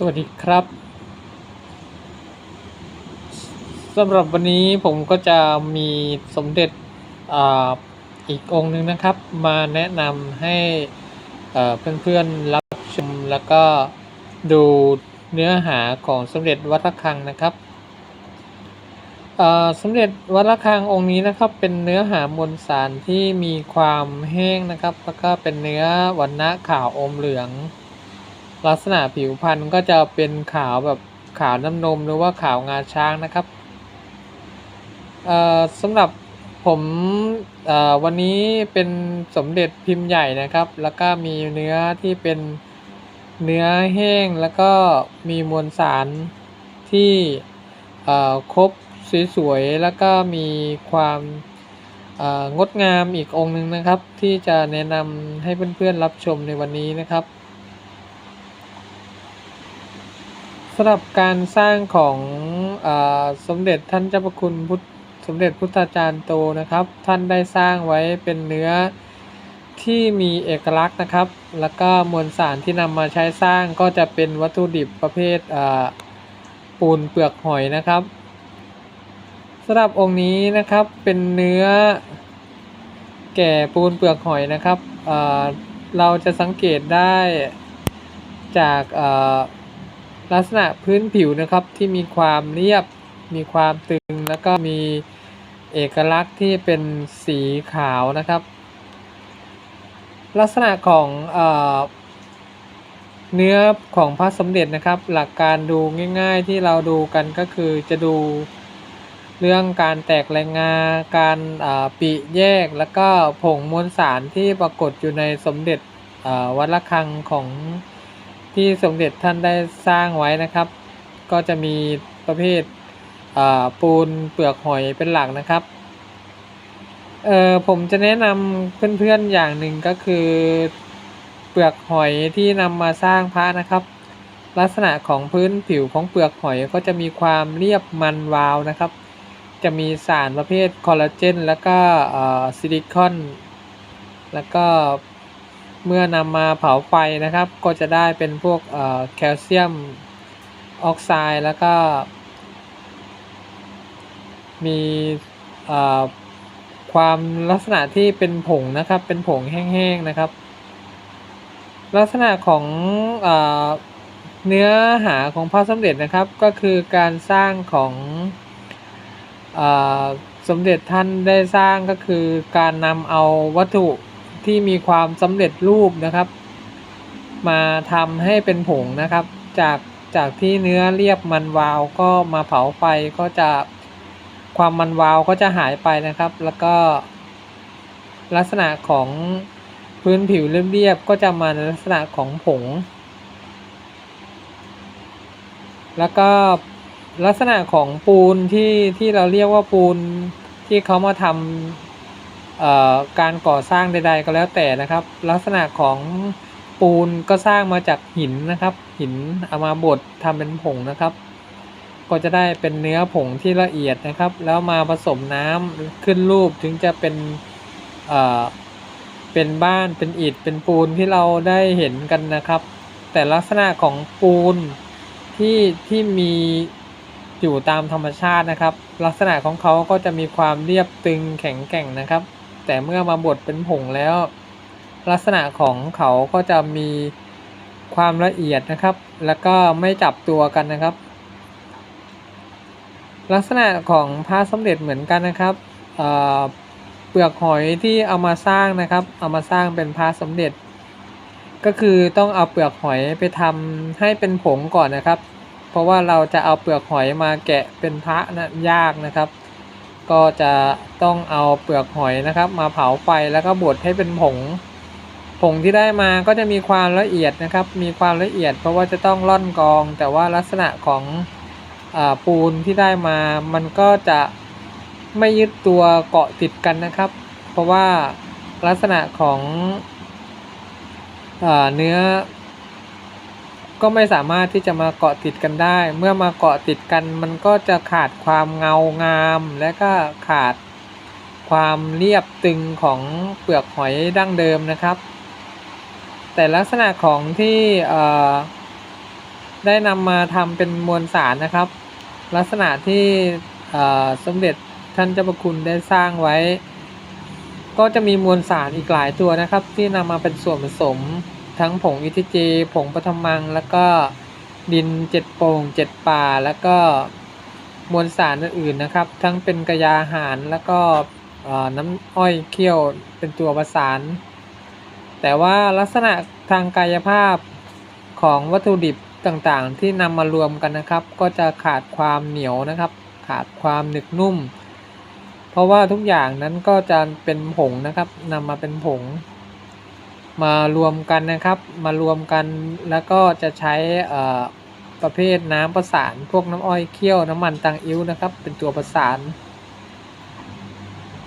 สวัสดีครับสำหรับวันนี้ผมก็จะมีสมเด็จออีกองค์หนึ่งนะครับ มาแนะนำให้เอ่อเพื่อนๆรับชมแล้วก็ดูเนื้อหาของสมเด็จวัดระฆังนะครับสมเด็จวัดระฆังองค์นี้นะครับเป็นเนื้อหามวลสารที่มีความแห้งนะครับแล้วก็เป็นเนื้อวันณะขาวอมเหลือง ลักษณะผิวพรรณก็จะเป็นขาวแบบขาวน้ำนมหรือว่าขาวงาช้างนะครับเอ่อสำหรับผมอ่อวันนี้เป็นสมเด็จพิมพ์ใหญ่นะครับ แล้วก็มีเนื้อที่เป็นเนื้อแห้งแล้วก็มีมวลสารที่เอ่อครบสวยๆแล้วก็มีความเอ่องดงามอีกองค์หนึ่งนะครับ ที่จะแนะนำให้เพื่อนๆรับชมในวันนี้นะครับ สำหรับการสร้างของอสมเด็จท่านเจ้าพระคุณพุทธสมเด็จพุทธาจารย์โตนะครับ ท่านได้สร้างไว้เป็นเนื้อที่มีเอกลักษณ์นะครับ แล้วก็มวลสารที่นำมาใช้สร้างก็จะเป็นวัตถุดิบประเภทปูนเปลือกหอยนะครับสำหรับองค์นี้นะครับเป็นเนื้อแก่ปูนเปลือกหอยนะครับอ่าเราจะสังเกตได้จากา ลักษณะพื้นผิวนะครับที่มีความเรียบ มีความตึง แล้วก็มีเอกลักษณ์ที่เป็นสีขาวนะครับ ลักษณะของเอเนื้อของพระสมเด็จนะครับ หลักการดูง่าย ๆ ที่เราดูกันก็คือจะดูเรื่องการแตกแรงงา การปิแยก แล้วก็ผงมวลสารที่ปรากฏอยู่ในสมเด็จวัดระฆังของ ที่สมเด็จท่านได้สร้างไว้นะครับ ก็จะมีประเภทปูนเปลือกหอยเป็นหลักนะครับเออผมจะแนะนำเพื่อนๆอย่างหนึ่งก็คือ เปลือกหอยที่นำมาสร้างพระนะครับ ลักษณะของพื้นผิวของเปลือกหอยก็จะมีความเรียบมันวาวนะครับ จะมีสารประเภทคอลลาเจน แล้วก็ซิลิคอน แล้วก็ เมื่อนำมาเผาไฟนะครับ ก็จะได้เป็นพวกแคลเซียมออกไซด์แล้วก็ มีความลักษณะที่เป็นผงนะครับ เป็นผงแห้งๆนะครับ ลักษณะของอเนื้อหาของพระสมเด็จนะครับ ก็คือการสร้างของอสมเด็จท่านได้สร้างก็คือการนำเอาวัตถุ ที่มีความสำเร็จรูปนะครับ มาทำให้เป็นผงนะครับ จากจากที่เนื้อเรียบมันวาวก็มาเผาไฟก็จะความมันวาวก็จะหายไปนะครับ แล้วก็ลักษณะของพื้นผิวเรียบๆก็จะมาในลักษณะของผง แล้วก็ลักษณะของปูนที่ที่เราเรียกว่าปูนที่เขามาทำ การก่อสร้างใด ๆ ก็แล้วแต่นะครับ ลักษณะของปูนก็สร้างมาจากหินนะครับ หินเอามาบดทำเป็นผงนะครับ ก็จะได้เป็นเนื้อผงที่ละเอียดนะครับ แล้วมาผสมน้ำขึ้นรูปถึงจะเป็นเอ่อเป็นบ้านเป็นอิฐเป็นปูนที่เราได้เห็นกันนะครับ แต่ลักษณะของปูนที่ที่มีอยู่ตามธรรมชาตินะครับ ลักษณะของเขาก็จะมีความเรียบตึงแข็งแกร่งนะครับ แต่เมื่อมาบดเป็นผงแล้ว ลักษณะของเขาก็จะมีความละเอียดนะครับ แล้วก็ไม่จับตัวกันนะครับ ลักษณะของพระสมเด็จเหมือนกันนะครับเปลือกหอยที่เอามาสร้างนะครับ เอามาสร้างเป็นพระสมเด็จ ก็คือต้องเอาเปลือกหอยไปทำให้เป็นผงก่อนนะครับ เพราะว่าเราจะเอาเปลือกหอยมาแกะเป็นพระนะยากนะครับ ก็จะต้องเอาเปลือกหอยนะครับ มาเผาไฟแล้วก็บดให้เป็นผง ผงที่ได้มาก็จะมีความละเอียดนะครับ มีความละเอียดเพราะว่าจะต้องร่อนกอง แต่ว่าลักษณะของอปูนที่ได้มา มันก็จะไม่ยึดตัวเกาะติดกันนะครับ เพราะว่าลักษณะของอเนื้อ ก็ไม่สามารถที่จะมาเกาะติดกันได้ เมื่อมาเกาะติดกันมันก็จะขาดความเงางาม และก็ขาดความเรียบตึงของเปลือกหอยดั้งเดิมนะครับ แต่ลักษณะของที่ได้นำมาทำเป็นมวลสารนะครับ ลักษณะที่สมเด็จท่านเจ้าพระคุณได้สร้างไว้ ก็จะมีมวลสารอีกหลายตัวนะครับ ที่นำมาเป็นส่วนผสม ทั้งผงอิทิเจผงปฐมัง แล้วก็ดินเจ็ดโป่งเจ็ดป่า แล้วก็มวลสารอื่นๆนะครับ ทั้งเป็นกระยาหารแล้วก็น้ำอ้อยเคี่ยวเป็นตัวประสาน แต่ว่าลักษณะทางกายภาพของวัตถุดิบต่างๆ ที่นำมารวมกันนะครับ ก็จะขาดความเหนียวนะครับ ขาดความหนึบนุ่ม เพราะว่าทุกอย่างนั้นก็จะเป็นผงนะครับนำมาเป็นผง มารวมกันนะครับมารวมกันแล้วก็จะใช้ประเภทน้ำประสานพวกน้ำอ้อยเคี่ยวน้ำมันตังอิ้วนะครับ เป็นตัวประสาน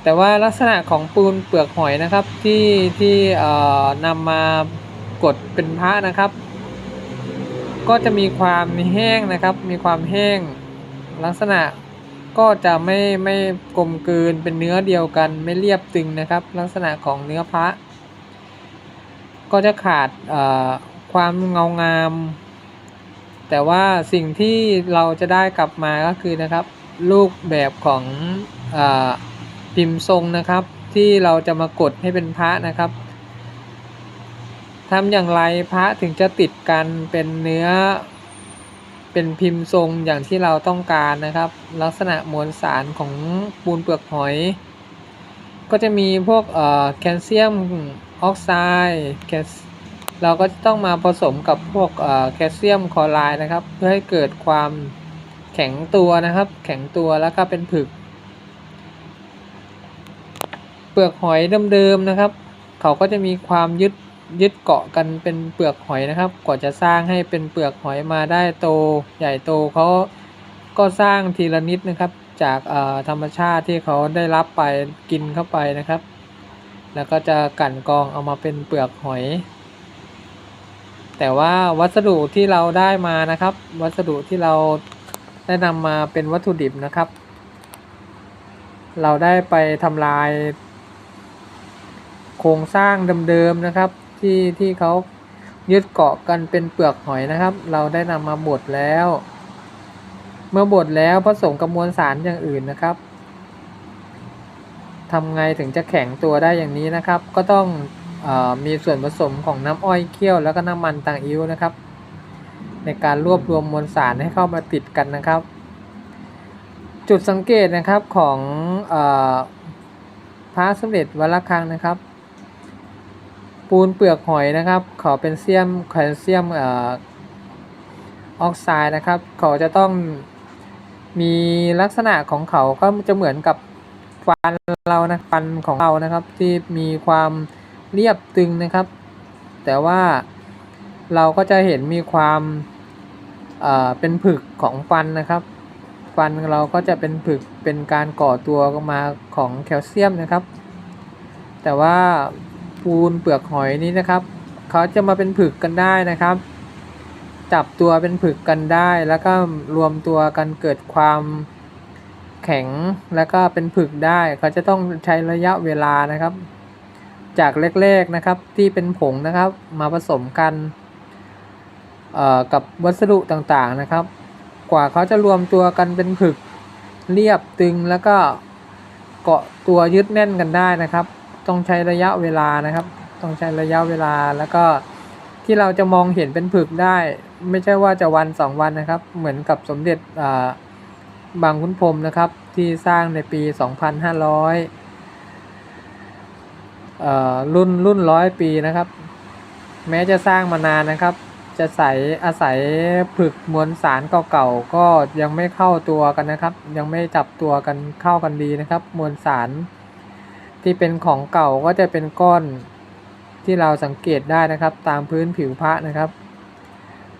แต่ว่าลักษณะของปูนเปลือกหอยนะครับที่ที่เอ่อนำมากดเป็นพระนะครับ ก็จะมีความแห้งนะครับ มีความแห้งลักษณะก็จะไม่ไม่กลมกลืนเป็นเนื้อเดียวกันไม่เรียบตึงนะครับ ลักษณะของเนื้อพระ ก็จะขาดความเงางาม แต่ว่าสิ่งที่เราจะได้กลับมาก็คือนะครับรูปแบบของอพิมพ์ทรงนะครับ ที่เราจะมากดให้เป็นพระนะครับทำอย่างไรพระถึงจะติดกันเป็นเนื้อเป็นพิมพ์ทรงอย่างที่เราต้องการนะครับ ลักษณะมวลสารของปูนเปลือกหอย ก็จะมีพวกแคลเซียม ออกไซด์แคลเราก็จะต้องมาผสมกับพวกแคลเซียมคลอไรด์นะครับ เพื่อให้เกิดความแข็งตัวนะครับ แข็งตัวแล้วก็เป็นผึก เปลือกหอยเดิมๆนะครับ เขาก็จะมีความยึดยึดเกาะกันเป็นเปลือกหอยนะครับกว่าจะสร้างให้เป็นเปลือกหอยมาได้โตใหญ่โตเขาก็สร้างทีละนิดนะครับ จากธรรมชาติที่เขาได้รับไปกินเข้าไปนะครับ แล้วก็จะกลั่นกรองเอามาเป็นเปลือกหอย แต่ว่าวัสดุที่เราได้มานะครับ วัสดุที่เราได้นำมาเป็นวัตถุดิบนะครับ เราได้ไปทำลาย โครงสร้างเดิมๆนะครับ ที่ที่เขายึดเกาะกันเป็นเปลือกหอยนะครับ เราได้นำมาบดแล้ว เมื่อบดแล้วผสมกับมวลสารอย่างอื่นนะครับ ทำไงถึงจะแข็งตัวได้อย่างนี้นะครับ ก็ต้องอมีส่วนผสมของน้ำอ้อยเคี่ยวแล้วก็น้ำมันต่างอิ้วนะครับ ในการรวบรวมมวลสารให้เข้ามาติดกันนะครับ จุดสังเกตนะครับของอพระสมเด็จวัดระฆังนะครับ ปูนเปลือกหอยนะครับขาเป็นเซียมแคลเซียมอออกไซด์นะครับเขาจะต้องมีลักษณะของเขาก็จะเหมือนกับ ฟันเรานะฟันของเรานะครับที่มีความเรียบตึงนะครับ แต่ว่าเราก็จะเห็นมีความเอ่อเป็นผึกของฟันนะครับ ฟันเราก็จะเป็นผึกเป็นการก่อตัวมาของแคลเซียมนะครับ แต่ว่าปูนเปลือกหอยนี้นะครับเขาจะมาเป็นผึกกันได้นะครับ จับตัวเป็นผึกกันได้ แล้วก็รวมตัวกันเกิดความ แข็งแล้วก็เป็นผึกได้เขาจะต้องใช้ระยะเวลานะครับ จากแรกๆนะครับที่เป็นผงนะครับมาผสมกันเอ่อกับวัสดุต่างๆนะครับ กว่าเขาจะรวมตัวกันเป็นผึกเรียบตึงแล้วก็เกาะตัวยึดแน่นกันได้นะครับ ต้องใช้ระยะเวลานะครับ ต้องใช้ระยะเวลาแล้วก็ที่เราจะมองเห็นเป็นผึกได้ ไม่ใช่ว่าจะวันสองวันนะครับ เหมือนกับสมเด็จอ่า บางขุนพรมนะครับที่สร้างในปี 2500 รุ่นรุ่นร้อยปีนะครับ แม้จะสร้างมานานนะครับ จะใส่อาศัยผึกมวลสารเก่าๆก็ยังไม่เข้าตัวกันนะครับ ยังไม่จับตัวกันเข้ากันดีนะครับ มวลสารที่เป็นของเก่าก็จะเป็นก้อนที่เราสังเกตได้นะครับ ตามพื้นผิวพระนะครับ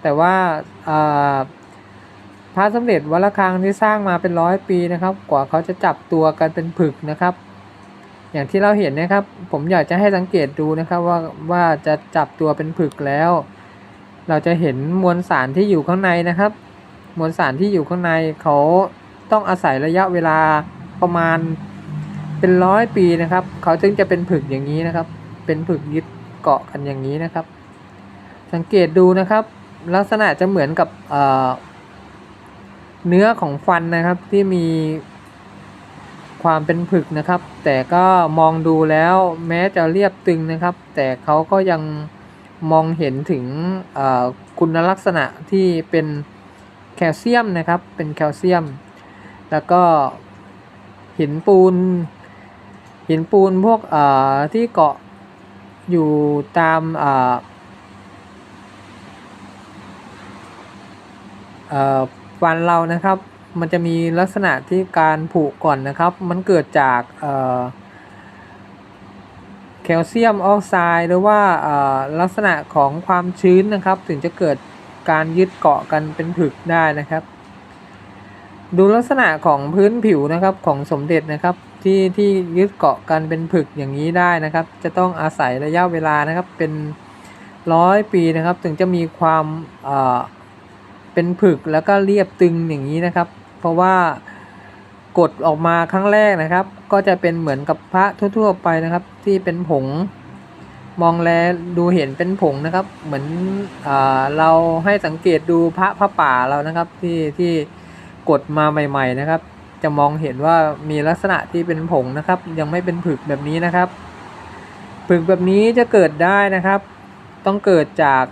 แต่ว่าอ่า พระสมเด็จวัดระฆังที่สร้างมาเป็นร้อยปีนะครับ กว่าเขาจะจับตัวกันเป็นผึกนะครับ อย่างที่เราเห็นนะครับ ผมอยากจะให้สังเกตดูนะครับว่าว่าจะจับตัวเป็นผึกแล้ว เราจะเห็นมวลสารที่อยู่ข้างในนะครับ มวลสารที่อยู่ข้างในเขาต้องอาศัยระยะเวลาประมาณเป็นร้อยปีนะครับ เขาจึงจะเป็นผึกอย่างนี้นะครับ เป็นผึกยึดเกาะกันอย่างนี้นะครับ สังเกตดูนะครับ ลักษณะจะเหมือนกับ เนื้อของฟันนะครับที่มีความเป็นผึกนะครับ แต่ก็มองดูแล้วแม้จะเรียบตึงนะครับ แต่เขาก็ยังมองเห็นถึงคุณลักษณะที่เป็นแคลเซียมนะครับ เป็นแคลเซียม แล้วก็หินปูน หินปูนพวกที่เกาะอยู่ตามเอ่อเอ่อ ฟันเรานะครับ มันจะมีลักษณะที่การผุก่อนนะครับ มันเกิดจากแคลเซียมออกไซด์หรือว่าลักษณะของความชื้นนะครับ ถึงจะเกิดการยึดเกาะกันเป็นผึกได้นะครับ ดูลักษณะของพื้นผิวนะครับของสมเด็จนะครับที่ที่ยึดเกาะกันเป็นผึกอย่างนี้ได้นะครับ จะต้องอาศัยระยะเวลานะครับเป็นร้อยปีนะครับ ถึงจะมีความเอ่อ เป็นผึกแล้วก็เรียบตึงอย่างนี้นะครับ เพราะว่ากดออกมาครั้งแรกนะครับ ก็จะเป็นเหมือนกับพระทั่ว ๆ ไปนะครับ ที่เป็นผงมองแลดูเห็นเป็นผงนะครับ เหมือนอเราให้สังเกตดูพระพระป่าเรานะครับ ที่ที่กดมาใหม่ ๆนะครับ จะมองเห็นว่ามีลักษณะที่เป็นผงนะครับ ยังไม่เป็นผึกแบบนี้นะครับ ผึกแบบนี้จะเกิดได้นะครับ ต้องเกิดจาก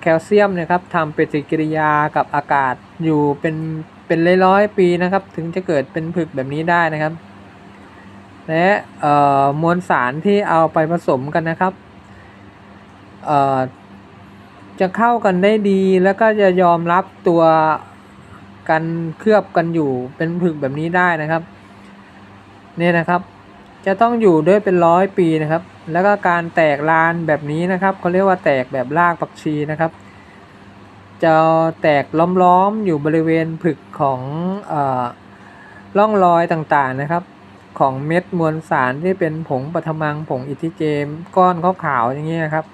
แคลเซียมนะครับทำปฏิกิริยากับอากาศอยู่เป็นเป็นร้อยๆปีนะครับ ถึงจะเกิดเป็นผึกแบบนี้ได้นะครับ และมวลสารที่เอาไปผสมกันนะครับจะเข้ากันได้ดีแล้วก็จะยอมรับตัวกันเคลือบกันอยู่เป็นผึกแบบนี้ได้นะครับ เนี่ยนะครับ จะต้องอยู่ด้วยเป็นร้อยปีนะครับ แล้วก็การแตกลานแบบนี้นะครับเขาเรียกว่าแตกแบบรากปักชีนะครับ จะแตกล้อมๆอยู่บริเวณผึกของอร่องรอยต่างๆนะครับ ของเม็ดมวลสารที่เป็นผงปฐมังผงอิทิเจม ก้อนขาวๆอย่างเงี้ยครับ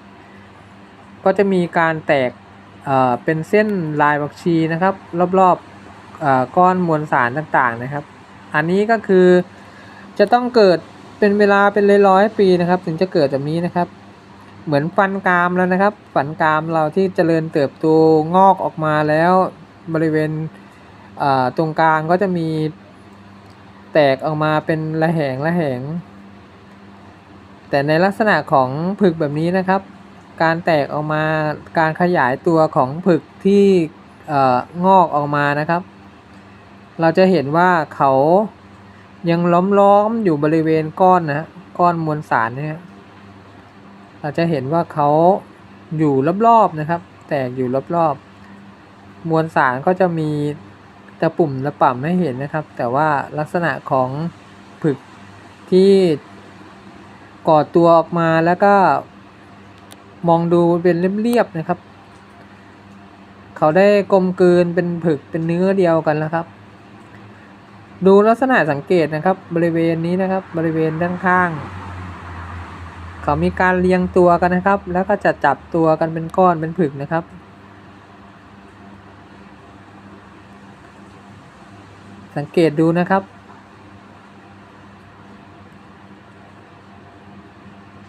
ก็จะมีการแตกเเป็นเส้นลายบักชีนะครับ รอบๆก้อนมวลสารต่างๆนะครับ อันนี้ก็คือจะต้องเกิด เป็นเวลาเป็นร้อยๆปีนะครับ ถึงจะเกิดแบบนี้นะครับ เหมือนฟันกรามแล้วนะครับ ฟันกรามเราที่เจริญเติบโตงอกออกมาแล้วบริเวณตรงกลางก็จะมีแตกออกมาเป็นระแหงระแหง แต่ในลักษณะของผึกแบบนี้นะครับ การแตกออกมาการขยายตัวของผึกที่งอกออกมานะครับ เราจะเห็นว่าเขา ยังล้อมๆอยู่บริเวณก้อนนะฮะก้อนมวลสารเนี่ยเราจะเห็นว่าเขาอยู่รอบๆนะครับ แตกอยู่รอบๆมวลสารก็จะมีตะปุ่มตะป่ำให้เห็นนะครับ แต่ว่าลักษณะของผึกที่ก่อตัวออกมาแล้วก็มองดูเป็นเรียบๆนะครับ เขาได้กลมกลืนเป็นผึกเป็นเนื้อเดียวกันแล้วครับ ดูลักษณะสังเกตนะครับ บริเวณนี้นะครับ บริเวณด้านข้าง เขามีการเรียงตัวกันนะครับ แล้วก็จะจับตัวกันเป็นก้อนเป็นผึกนะครับ สังเกตดูนะครับ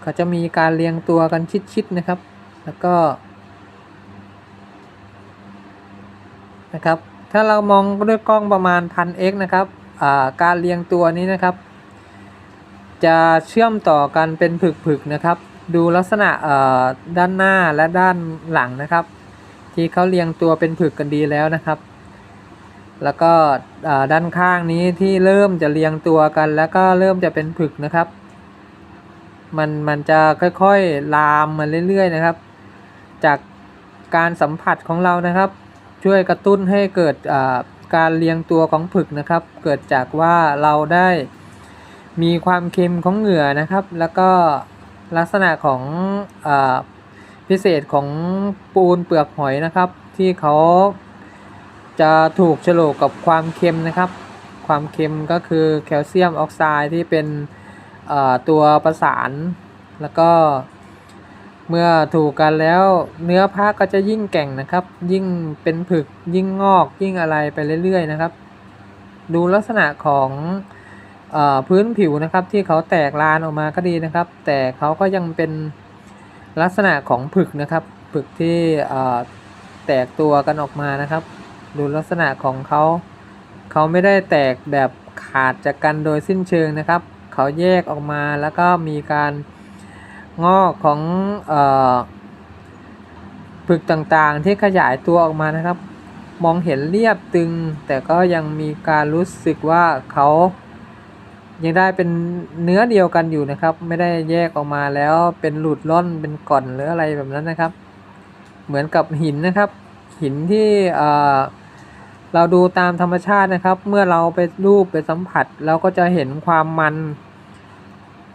เขาจะมีการเรียงตัวกันชิดๆนะครับ แล้วก็นะครับถ้าเรามองด้วยกล้องประมาณ 1000x นะครับ การเรียงตัวนี้นะครับ จะเชื่อมต่อกันเป็นผึกๆนะครับ ดูลักษณะด้านหน้าและด้านหลังนะครับ ที่เขาเรียงตัวเป็นผึกกันดีแล้วนะครับ แล้วก็ด้านข้างนี้ที่เริ่มจะเรียงตัวกันแล้วก็เริ่มจะเป็นผึกนะครับ มันมันจะค่อยๆลามมาเรื่อยๆนะครับ จากการสัมผัสของเรานะครับ ช่วยกระตุ้นให้เกิด การเรียงตัวของผึกนะครับ เกิดจากว่าเราได้มีความเค็มของเหงื่อนะครับ แล้วก็ลักษณะของอพิเศษของปูนเปลือกหอยนะครับ ที่เขาจะถูกฉลกกับความเค็มนะครับ ความเค็มก็คือแคลเซียมออกไซด์ที่เป็นตัวประสานแล้วก็ เมื่อถูกกันแล้วเนื้อผ้าก็จะยิ่งแก่งนะครับ ยิ่งเป็นผึกยิ่งงอกยิ่งอะไรไปเรื่อยๆนะครับ ดูลักษณะของอพื้นผิวนะครับที่เขาแตกลานออกมาก็ดีนะครับ แต่เขาก็ยังเป็นลักษณะของผึกนะครับผึกที่แตกตัวกันออกมานะครับ ดูลักษณะของเขาเขาไม่ได้แตกแบบขาดจากกันโดยสิ้นเชิงนะครับ เขาแยกออกมาแล้วก็มีการ งอกของออผึกต่างๆ ที่ขยายตัวออกมานะครับ มองเห็นเรียบตึง แต่ก็ยังมีการรู้สึกว่าเขายังได้เป็นเนื้อเดียวกันอยู่นะครับ ไม่ได้แยกออกมาแล้วเป็นหลุดล่อนเป็นก่อนหรืออะไรแบบนั้นนะครับ เหมือนกับหินนะครับ หินที่เเราดูตามธรรมชาตินะครับ เมื่อเราไปรูปไปสัมผัส เราก็จะเห็นความมัน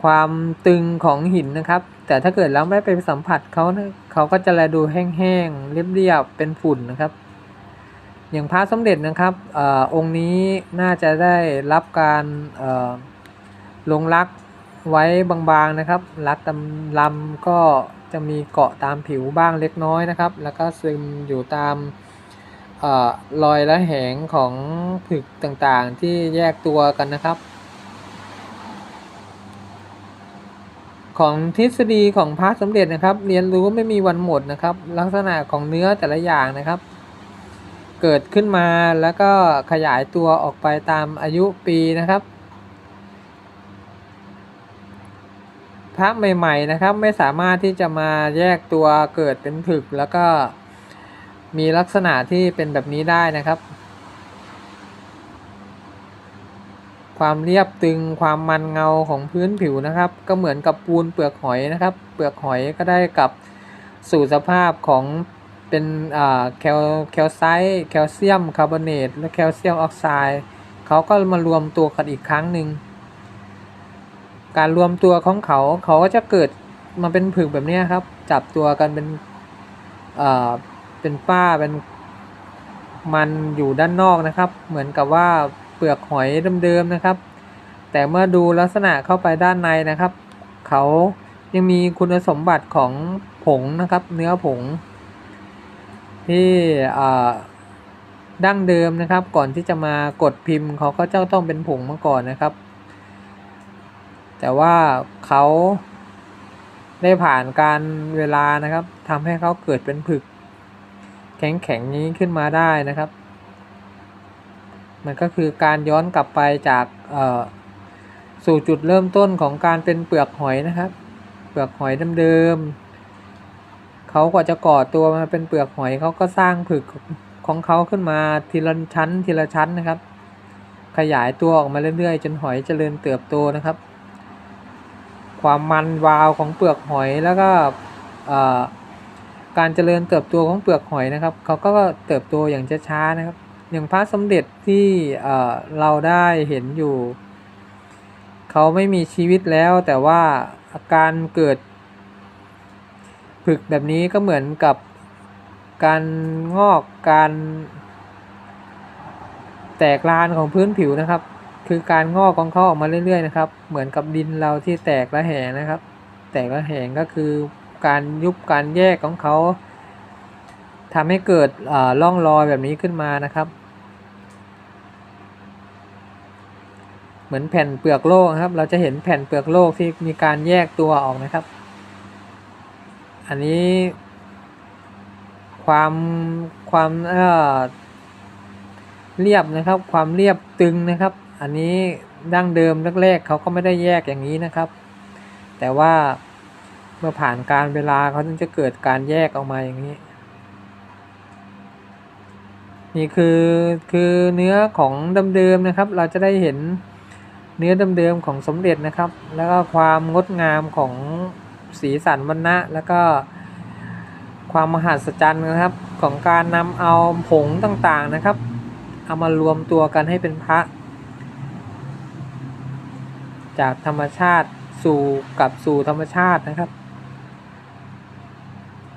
ความตึงของหินนะครับ แต่ถ้าเกิดเราไม่ไปสัมผัสเขาเขาก็จะแลดูแห้งๆเรียบๆเป็นฝุ่นนะครับ อย่างพระสมเด็จนะครับออองค์นี้น่าจะได้รับการลงรักไว้บางๆนะครับรักตำลำก็จะมีเกาะตามผิวบ้างเล็กน้อยนะครับ แล้วก็ซึมอยู่ตามเออรอยและแหงของผึกต่างๆที่แยกตัวกันนะครับ ของทฤษฎีของพระสมเด็จนะครับ เรียนรู้ไม่มีวันหมดนะครับ ลักษณะของเนื้อแต่ละอย่างนะครับ เกิดขึ้นมาแล้วก็ขยายตัวออกไปตามอายุปีนะครับพระใหม่ๆนะครับไม่สามารถที่จะมาแยกตัวเกิดเป็นผึกแล้วก็มีลักษณะที่เป็นแบบนี้ได้นะครับ ความเรียบตึงความมันเงาของพื้นผิวนะครับ ก็เหมือนกับปูนเปลือกหอยนะครับ เปลือกหอยก็ได้กับสู่สภาพของเป็นแคลแคลไซต์แคลเซียมคาร์บอเนตและแคลเซียมออกไซด์เขาก็มารวมตัวกันอีกครั้งหนึ่งการรวมตัวของเขาเขาก็จะเกิดมาเป็นผึกแบบนี้ครับ จับตัวกันเป็นเอ่อเป็นป้าเป็นมันอยู่ด้านนอกนะครับ เหมือนกับว่า เปลือกหอยเดิมๆนะครับ แต่เมื่อดูลักษณะเข้าไปด้านในนะครับ เขายังมีคุณสมบัติของผงนะครับ เนื้อผง ที่ดั้งเดิมนะครับ ก่อนที่จะมากดพิมพ์เขาก็เจ้าต้องเป็นผงมาก่อนนะครับ แต่ว่าเขาได้ผ่านการเวลานะครับทำให้เขาเกิดเป็นผึก แข็งๆนี้ขึ้นมาได้นะครับ มันก็คือการย้อนกลับไปจากสู่จุดเริ่มต้นของการเป็นเปลือกหอยนะครับ เปลือกหอยเดิมๆเขากว่าจะก่อตัวมาเป็นเปลือกหอยเขาก็สร้างผึกของเขาขึ้นมาทีละชั้นทีละชั้นนะครับ ขยายตัวออกมาเรื่อยๆ จนหอยเจริญเติบโตนะครับ ความมันวาวของเปลือกหอยแล้วก็การเจริญเติบโตของเปลือกหอยนะครับเขาก็เติบโตอย่างช้าๆนะครับ อย่างพระสมเด็จที่เราได้เห็นอยู่ เขาไม่มีชีวิตแล้วแต่ว่าอาการเกิดผึกแบบนี้ก็เหมือนกับการงอกการแตกลานของพื้นผิวนะครับ คือการงอกของเขาออกมาเรื่อยๆนะครับ เหมือนกับดินเราที่แตกและแหงนะครับ แตกและแหงก็คือการยุบการแยกของเขาทำให้เกิดร่องรอยแบบนี้ขึ้นมานะครับ เหมือนแผ่นเปลือกโลกครับ เราจะเห็นแผ่นเปลือกโลกที่มีการแยกตัวออกนะครับ อันนี้ความความเอ่อเรียบนะครับ ความเรียบตึงนะครับ อันนี้ดั้งเดิมแรกๆเขาก็ไม่ได้แยกอย่างนี้นะครับ แต่ว่าเมื่อผ่านการเวลาเขาจึงจะเกิดการแยกออกมาอย่างนี้ นี่คือคือเนื้อของเดิมๆนะครับ เราจะได้เห็น เนื้อเดิมๆของสมเด็จนะครับ แล้วก็ความงดงามของสีสันวรรณะ แล้วก็ความมหัศจรรย์นะครับ ของการนำเอาผงต่างๆนะครับ เอามารวมตัวกันให้เป็นพระ จากธรรมชาติสู่กับสู่ธรรมชาตินะครับ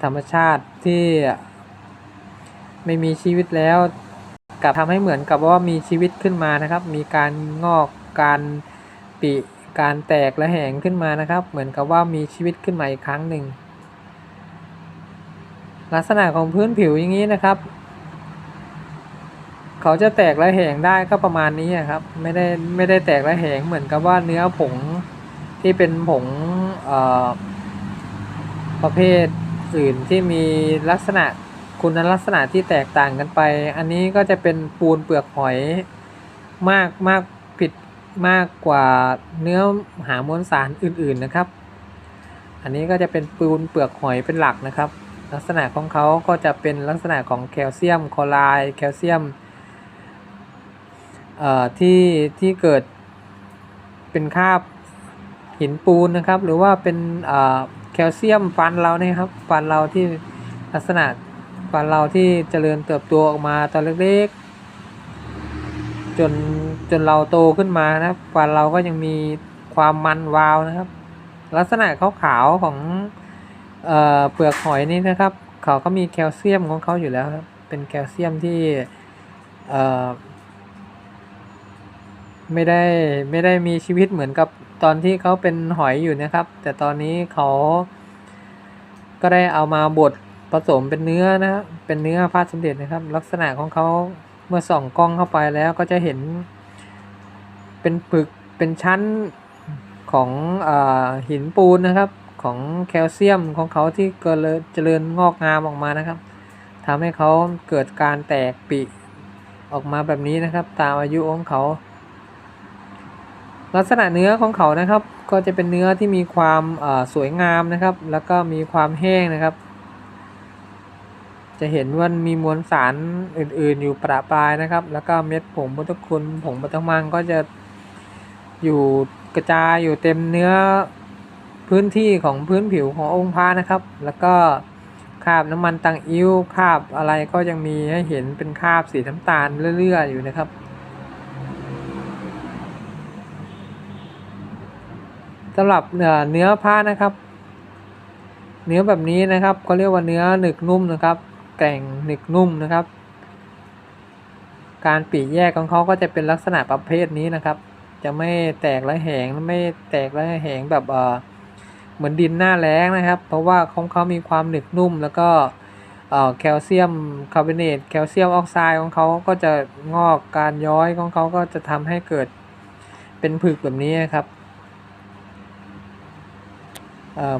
ธรรมชาติที่ไม่มีชีวิตแล้วกลับทำให้เหมือนกับว่ามีชีวิตขึ้นมานะครับ มีการงอก การปีการแตกและแหงขึ้นมานะครับ เหมือนกับว่ามีชีวิตขึ้นมาอีกครั้งหนึ่ง ลักษณะของพื้นผิวอย่างนี้นะครับ เขาจะแตกและแหงได้ก็ประมาณนี้ครับไม่ได้ไม่ได้แตกและแหงเหมือนกับว่าเนื้อผงที่เป็นผงประเภทอื่นที่มีลักษณะคุณลักษณะที่แตกต่างกันไป อันนี้ก็จะเป็นปูนเปลือกหอยมากมาก มากกว่าเนื้อหามวลสารอื่นๆนะครับ อันนี้ก็จะเป็นปูนเปลือกหอยเป็นหลักนะครับ ลักษณะของเขาก็จะเป็นลักษณะของแคลเซียมคลอไรด์แคลเซียมที่ที่เกิดเป็นคาบหินปูนนะครับ หรือว่าเป็นแคลเซียมฟันเราเนี่ยครับฟันเราที่ลักษณะฟันเราที่เจริญเติบโตออกมาตอนเล็กๆ จนจนเราโตขึ้นมานะครับฟันเราก็ยังมีความมันวาวนะครับ ลักษณะขาวๆของเอ่อเปลือกหอยนี่นะครับ เขาก็มีแคลเซียมของเขาอยู่แล้วครับเป็นแคลเซียมที่เอ่อไม่ได้ไม่ได้มีชีวิตเหมือนกับตอนที่เขาเป็นหอยอยู่นะครับ แต่ตอนนี้เขาก็ได้เอามาบดผสมเป็นเนื้อนะครับเป็นเนื้อพระสมเด็จนะครับ ลักษณะของเขา มื่อส่องกล้องเข้าไปแล้วก็จะเห็นเป็นปึกเป็นชั้นของอหินปูนนะครับของแคลเซียมของเขาที่เกิดเจริญงอกงามออกมานะครับทำให้เขาเกิดการแตกปีออกมาแบบนี้นะครับ ตามอายุของเขา ลักษณะเนื้อของเขานะครับ ก็จะเป็นเนื้อที่มีความสวยงามนะครับ แล้วก็มีความแห้งนะครับ จะเห็นว่ามีมวลสารอื่น ๆ อยู่ประปรายนะครับ แล้วก็เม็ดผงพุทธคุณผงปัตมังก็จะอยู่กระจายอยู่เต็มเนื้อพื้นที่ของพื้นผิวขององค์พระนะครับ แล้วก็คราบน้ำมันตังอิ้วคราบอะไรก็ยังมีให้เห็นเป็นคราบสีน้ำตาลเรื่อยๆอยู่นะครับสำหรับเนื้อผ้านะครับ เนื้อแบบนี้นะครับเขาเรียกว่าเนื้อหนึกนุ่มนะครับ ร่งหนึกนุ่มนะครับ การปีแยกของเขาก็จะเป็นลักษณะประเภทนี้นะครับ จะไม่แตกและแหงไม่แตกและแหงแบบเออเหมือนดินหน้าแล้งนะครับ เพราะว่าของเขามีความหนึกนุ่ม แล้วก็แคลเซียมคาร์บอเนตแคลเซียมออกไซด์ของเขาก็จะงอกการย้อยของเขาก็จะทำให้เกิดเป็นผึกแบบนี้นครับ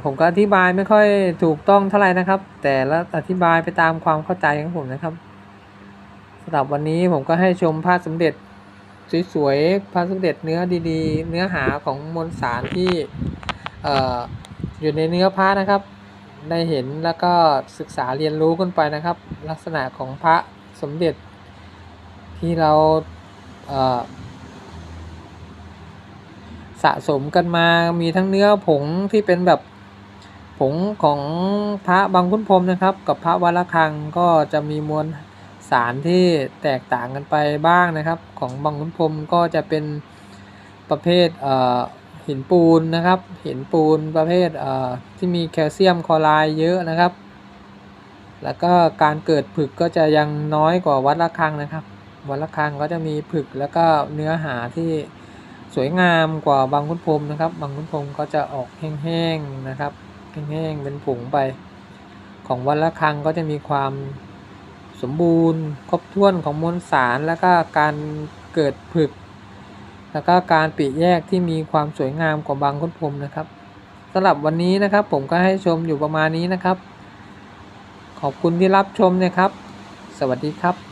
ผมก็อธิบายไม่ค่อยถูกต้องเท่าไหร่นะครับ แต่ละอธิบายไปตามความเข้าใจของผมนะครับสำหรับวันนี้ผมก็ให้ชมพระสมเด็จสวยๆพระสมเด็จเนื้อดีๆ เนื้อหาของมวลสารที่ออยู่ในเนื้อพระนะครับ ได้เห็นแล้วก็ศึกษาเรียนรู้กันไปนะครับ ลักษณะของพระสมเด็จที่เราเสะสมกันมามีทั้งเนื้อผงที่เป็นแบบผงของพระบางขุนพรมนะครับ กับพระวัดระฆังก็จะมีมวลสารที่แตกต่างกันไปบ้างนะครับ ของบางขุนพรมก็จะเป็นประเภทเอ่อหินปูนนะครับ หินปูนประเภทเอ่อที่มีแคลเซียมคลอไรด์เยอะนะครับ แล้วก็การเกิดผึกก็จะยังน้อยกว่าวัดระฆังนะครับ วัดระฆังก็จะมีผึกแล้วก็เนื้อหาที่ สวยงามกว่าบางขุนพรมนะครับ บางขุนพรมก็จะออกแห้งๆนะครับแห้งๆเป็นผงไป ของวัดละครังก็จะมีความสมบูรณ์ ครบถ้วนของมวลสารแล้วก็การเกิดผึก แล้วก็การปีแยกที่มีความสวยงามกว่าบางขุนพรมนะครับสำหรับวันนี้นะครับผมก็ให้ชมอยู่ประมาณนี้นะครับ ขอบคุณที่รับชมนะครับ สวัสดีครับ